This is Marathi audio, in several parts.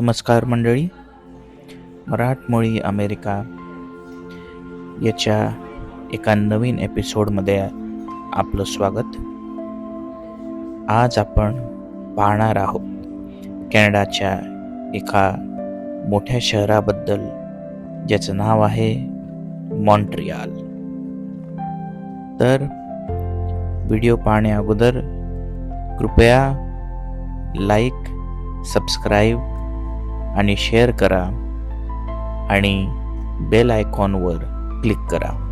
नमस्कार मंडळी. मराठमोळी अमेरिका याच्या एका नवीन एपिसोडमध्ये आपलं स्वागत. आज आपण पाहणार आहोत कॅनडाच्या एका मोठ्या शहराबद्दल ज्याचं नाव आहे मॉन्ट्रियाल. तर व्हिडिओ पाहण्या अगोदर कृपया लाईक सबस्क्राईब आणि शेअर करा आणि बेल आयकॉनवर क्लिक करा.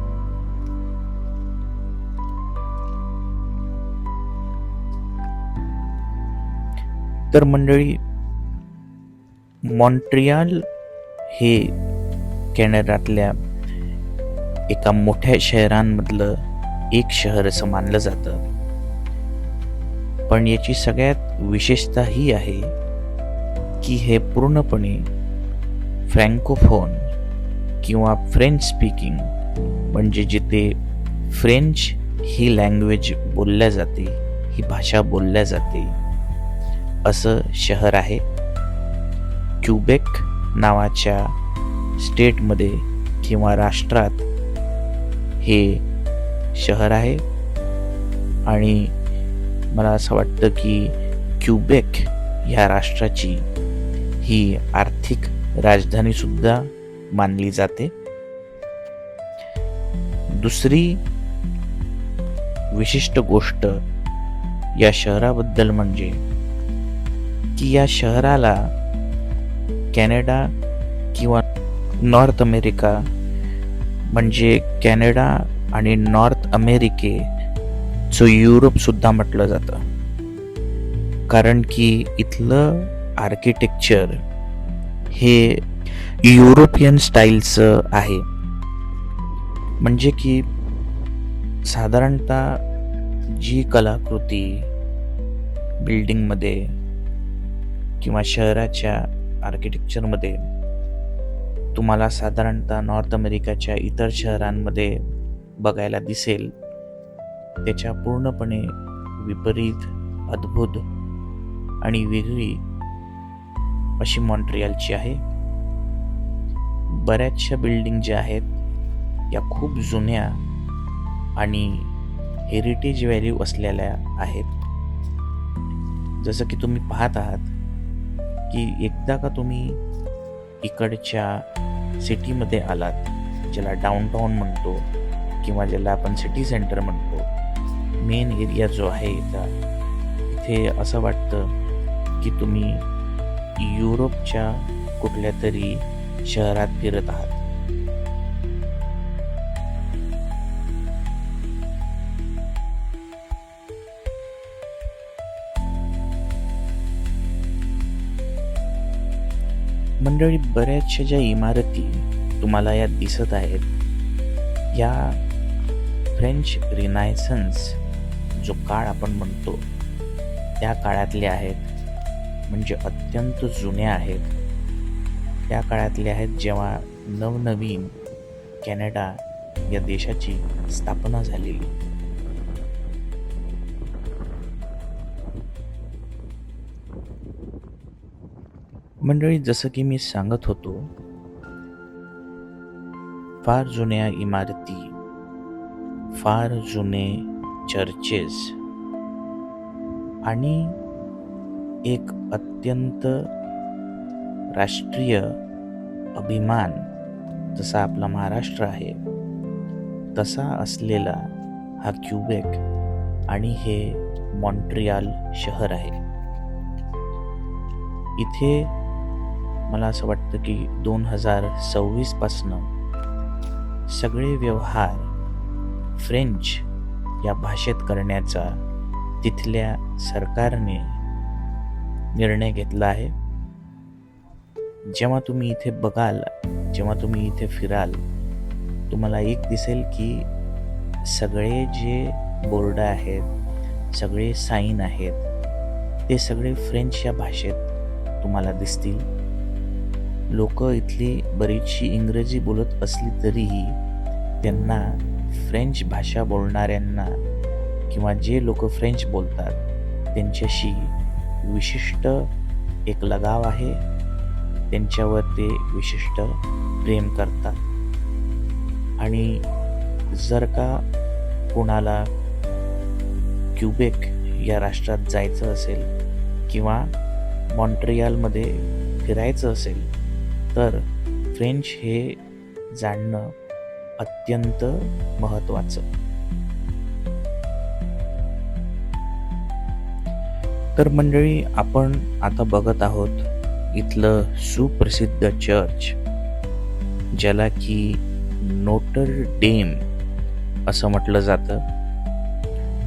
तर मंडळी मॉन्ट्रियाल हे कॅनडातल्या एका मोठ्या शहरांमधलं एक शहर असं मानलं जातं. पण याची सगळ्यात विशेषता ही आहे की हे पूर्णपणे फ्रँकोफोन किंवा फ्रेंच स्पीकिंग म्हणजे जिथे फ्रेंच ही लँग्वेज बोलल्या जाते ही भाषा बोलल्या जाते असं शहर आहे. क्युबेक नावाच्या स्टेटमध्ये किंवा राष्ट्रात हे शहर आहे. आणि मला असं वाटतं की क्युबेक ह्या राष्ट्राची ही आर्थिक राजधानी सुद्धा मानली जाते. दुसरी विशिष्ट गोष्ट या शहराबद्दल म्हणजे की या शहराला कॅनडा किंवा नॉर्थ अमेरिका म्हणजे कॅनडा आणि नॉर्थ अमेरिके युरोपसुद्धा युरोप सुद्धा म्हटलं जातं. कारण की इथलं आर्किटेक्चर हे युरोपियन स्टाईलचं आहे. म्हणजे की साधारणतः जी कलाकृती बिल्डिंगमध्ये किंवा शहराच्या आर्किटेक्चरमध्ये तुम्हाला साधारणतः नॉर्थ अमेरिकाच्या इतर शहरांमध्ये बघायला दिसेल त्याच्या पूर्णपणे विपरीत अद्भुत आणि वेगळी अशी मॉन्ट्रियलची आहे. बऱ्याचशा बिल्डिंग ज्या आहेत या खूप जुन्या आणि हेरिटेज व्हॅल्यू असलेल्या आहेत. जसं की तुम्ही पाहत आहात की एकदा का तुम्ही इकडच्या सिटीमध्ये आलात ज्याला डाऊनटाऊन म्हणतो किंवा ज्याला आपण सिटी सेंटर म्हणतो मेन एरिया जो आहे इथं इथे असं वाटतं की तुम्ही युरोपच्या कुठल्या तरी शहरात फिरत आहात. मंडळी बऱ्याचशा ज्या इमारती तुम्हाला यात दिसत आहेत या फ्रेंच रिनायसन्स जो काळ आपण म्हणतो त्या काळातले आहेत. म्हणजे अत्यंत जुन्या आहेत. त्या काळातल्या आहेत जेव्हा नवनवीन कॅनडा या देशाची स्थापना झालेली. मंडळी जसं की मी सांगत होतो फार जुन्या इमारती फार जुने चर्चेस आणि एक अत्यंत राष्ट्रीय अभिमान जसा आपला महाराष्ट्र आहे तसा असलेला हा क्युबेक आणि हे मॉन्ट्रियाल शहर आहे. इथे मला असं वाटतं की दोन हजार सव्वीसपासनं सगळे व्यवहार फ्रेंच या भाषेत करण्याचा तिथल्या सरकारने निर्णय घेतला आहे. जेव्हा तुम्ही इथे बघाल जेव्हा तुम्ही इथे फिराल तुम्हाला एक दिसेल की सगळे जे बोर्ड आहेत सगळे साईन आहेत ते सगळे फ्रेंच या भाषेत तुम्हाला दिसतील. लोक इथली बरीचशी इंग्रजी बोलत असली तरीही त्यांना फ्रेंच भाषा बोलणाऱ्यांना किंवा जे लोक फ्रेंच बोलतात त्यांच्याशी विशिष्ट एक लगाव आहे. त्यांच्यावर ते विशिष्ट प्रेम करतात. आणि जर का कोणाला क्युबेक या राष्ट्रात जायचं असेल किंवा मॉन्ट्रियालमध्ये फिरायचं असेल तर फ्रेंच हे जाणणं अत्यंत महत्त्वाचं. तर मंडळी आपण आता बघत आहोत इथलं सुप्रसिद्ध चर्च ज्याला की नोटर डेम असं म्हटलं जातं.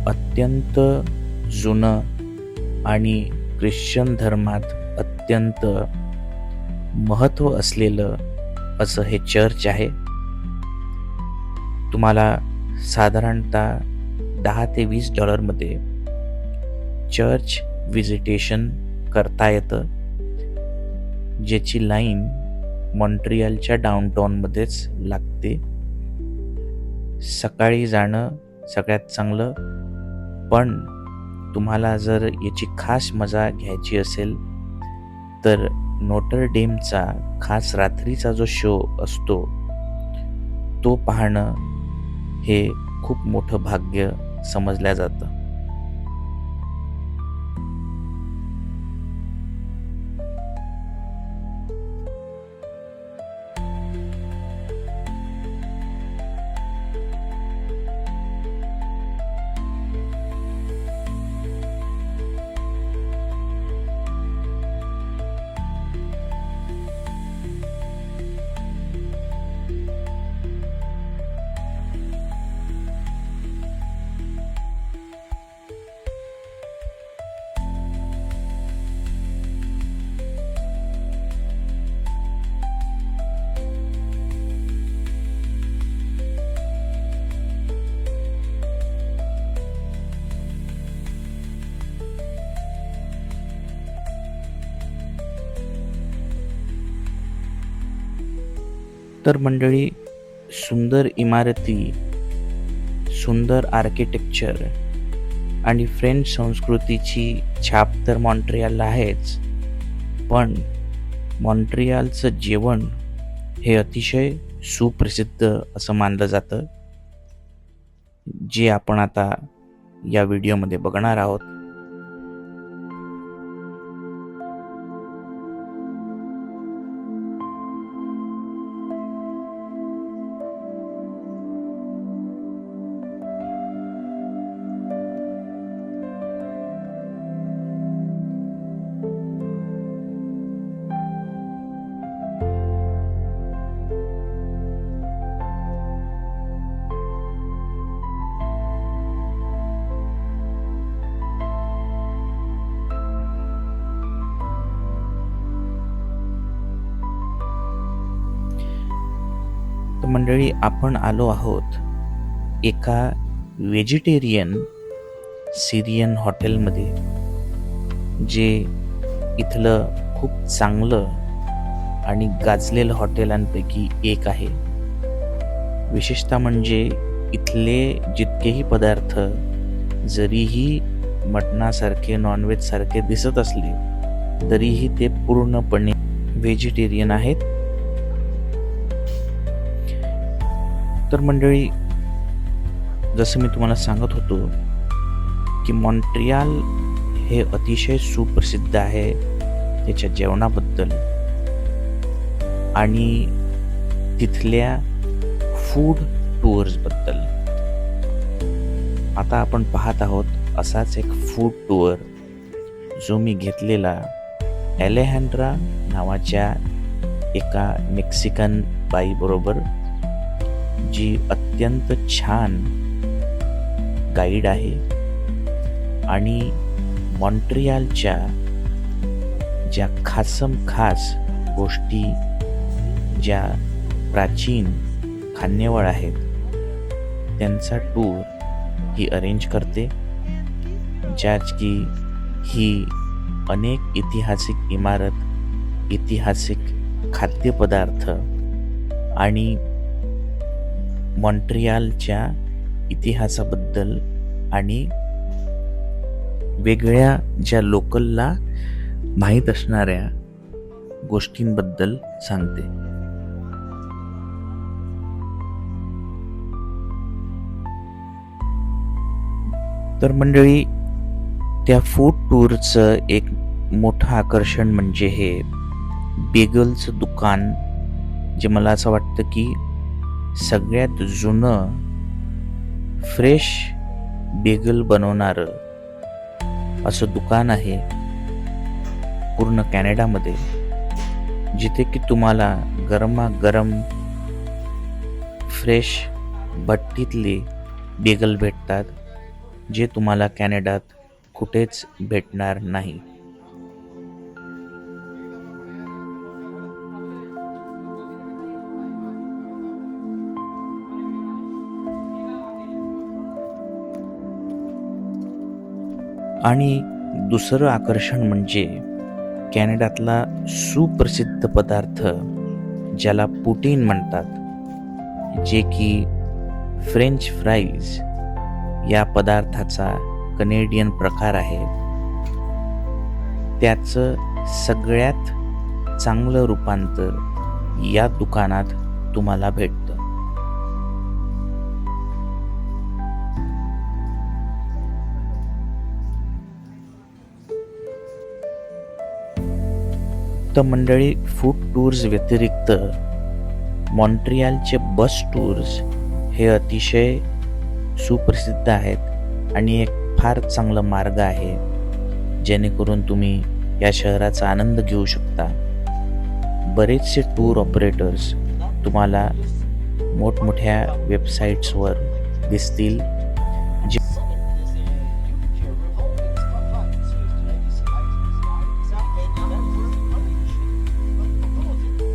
अत्यंत जुनं आणि ख्रिश्चन धर्मात अत्यंत महत्त्व असलेलं असं हे चर्च आहे. तुम्हाला साधारणतः दहा ते वीस डॉलरमध्ये चर्च विजिटेशन करता येतं ज्याची लाईन मॉन्ट्रियलच्या डाऊनटाऊनमध्येच लागते. सकाळी जाणं सगळ्यात चांगलं पण तुम्हाला जर याची खास मजा घ्यायची असेल तर नोटर डेमचा खास रात्रीचा जो शो असतो तो पाहणं हे खूप मोठं भाग्य समजल्या जातं. तर मंडळी सुंदर इमारती सुंदर आर्किटेक्चर आणि फ्रेंच संस्कृतीची छाप तर मॉन्ट्रियालला आहेच. पण मॉन्ट्रियालचं जेवण हे अतिशय सुप्रसिद्ध असं मानलं जातं जे आपण आता या व्हिडिओमध्ये बघणार आहोत. तर मंडळी आपण आलो आहोत एका व्हेजिटेरियन सिरियन हॉटेलमध्ये जे इथलं खूप चांगलं आणि गाजलेलं हॉटेलांपैकी एक आहे. विशेषतः म्हणजे इथले जितकेही पदार्थ जरीही मटणासारखे नॉनव्हेजसारखे दिसत असले तरीही ते पूर्णपणे व्हेजिटेरियन आहेत. तर मंडळी जसं मी तुम्हाला सांगत होतो की मॉन्ट्रियाल हे अतिशय सुप्रसिद्ध आहे त्याच्या जेवणाबद्दल. आणि तिथल्या फूड टूर्सबद्दल आता आपण पाहत आहोत असाच एक फूड टूर जो मी घेतलेला एलेहँड्रा नावाच्या एका मेक्सिकन बाईबरोबर जी अत्यंत छान गाईड आहे. आणि मॉन्ट्रियालच्या ज्या खासम खास गोष्टी ज्या प्राचीन खान्यवळ आहेत त्यांचा टूर ही अरेंज करते ज्याच की ही अनेक ऐतिहासिक इमारत ऐतिहासिक खाद्यपदार्थ आणि मॉन्ट्रियालच्या इतिहासाबद्दल आणि वेगळ्या ज्या लोकलला माहीत असणाऱ्या गोष्टींबद्दल सांगते. तर मंडळी त्या फूड टूरचं एक मोठं आकर्षण म्हणजे हे बेगलचं दुकान जे मला असं वाटतं की सगळ्यात जुनं फ्रेश बेगल बनवणारं असं दुकान आहे पूर्ण कॅनडामध्ये जिथे की तुम्हाला गरमागरम फ्रेश भट्टीतले बेगल भेटतात जे तुम्हाला कॅनडात कुठेच भेटणार नाही. आणि दुसरं आकर्षण म्हणजे कॅनडातला सुप्रसिद्ध पदार्थ ज्याला पुटीन म्हणतात जे की फ्रेंच फ्राईज या पदार्थाचा कनेडियन प्रकार आहे. त्याचं सगळ्यात चांगलं रूपांतर या दुकानात तुम्हाला भेटतं. तर मंडळी फूड टूर्स व्यतिरिक्त मॉन्ट्रियालचे बस टूर्स हे अतिशय सुप्रसिद्ध आहेत आणि एक फार चांगला मार्ग आहे जेणेकरून तुम्ही या शहराचा आनंद घेऊ शकता. बरेचसे टूर ऑपरेटर्स तुम्हाला मोठमोठ्या वेबसाईट्सवर दिसतील.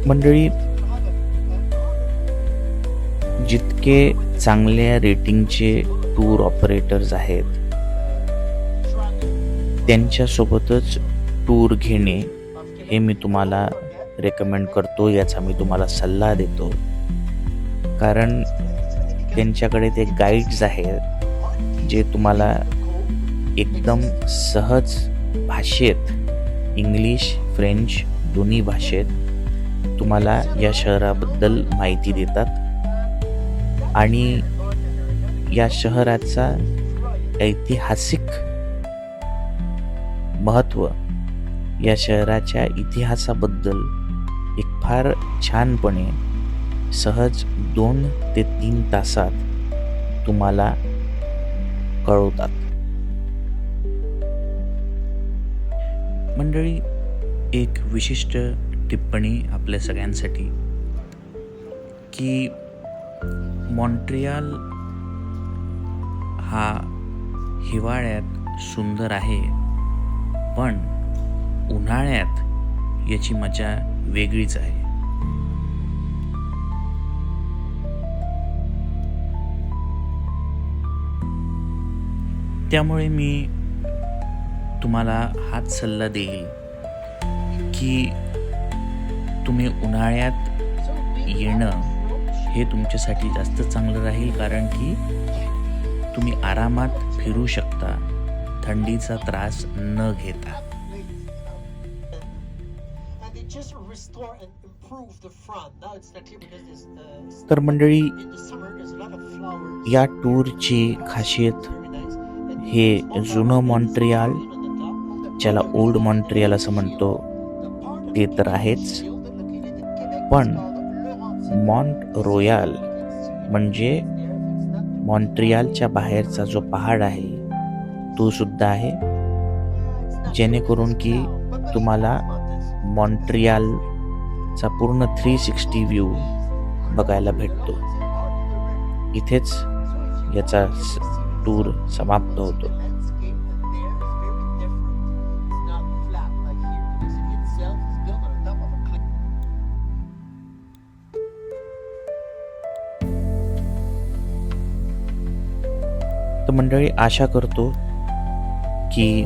मंडळी जितके चांगल्या रेटिंगचे टूर ऑपरेटर्स आहेत त्यांच्यासोबतच टूर घेणे हे मी तुम्हाला रेकमेंड करतो याचा मी तुम्हाला सल्ला देतो. कारण त्यांच्याकडे ते गाईड्स आहेत जे तुम्हाला एकदम सहज भाषेत इंग्लिश फ्रेंच दोन्ही भाषेत तुम्हाला या शहराबद्दल माहिती देतात. आणि या शहराचा ऐतिहासिक महत्त्व या शहराच्या इतिहासाबद्दल एक फार छानपणे सहज दोन ते तीन तासात तुम्हाला कळवतात. मंडळी एक विशिष्ट टिप्पणी आपल्या सगळ्यांसाठी की मॉन्ट्रियाल हा हिवाळ्यात सुंदर आहे पण उन्हाळ्यात याची मजा वेगळीच आहे. त्यामुळे मी तुम्हाला हाच सल्ला देईल की तुम्ही उन्हाळ्यात येणं हे तुमच्यासाठी जास्त चांगलं राहील कारण की तुम्ही आरामात फिरू शकता. थंडीचा त्रास न घेता. तर मंडळी या टूरची खासियत हे जुनं मॉन्ट्रियाल ज्याला ओल्ड मॉन्ट्रियाल असं म्हणतो ते तर आहेच. पण मॉन्ट रोयाल म्हणजे मॉन्ट्रियालच्या बाहेरचा जो पहाड आहे तो सुद्धा आहे. जेणेकरून की तुम्हाला मॉन्ट्रियालचा पूर्ण थ्री सिक्स्टी व्ह्यू बघायला भेटतो. इथेच याचा टूर समाप्त होतो. तर मंडळी आशा करतो की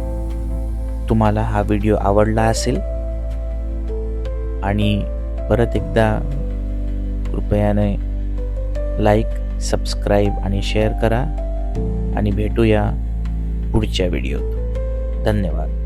तुम्हाला हा व्हिडिओ आवडला असेल. आणि परत एकदा कृपयाने लाईक सबस्क्राईब आणि शेअर करा. आणि भेटूया पुढच्या व्हिडिओत. धन्यवाद.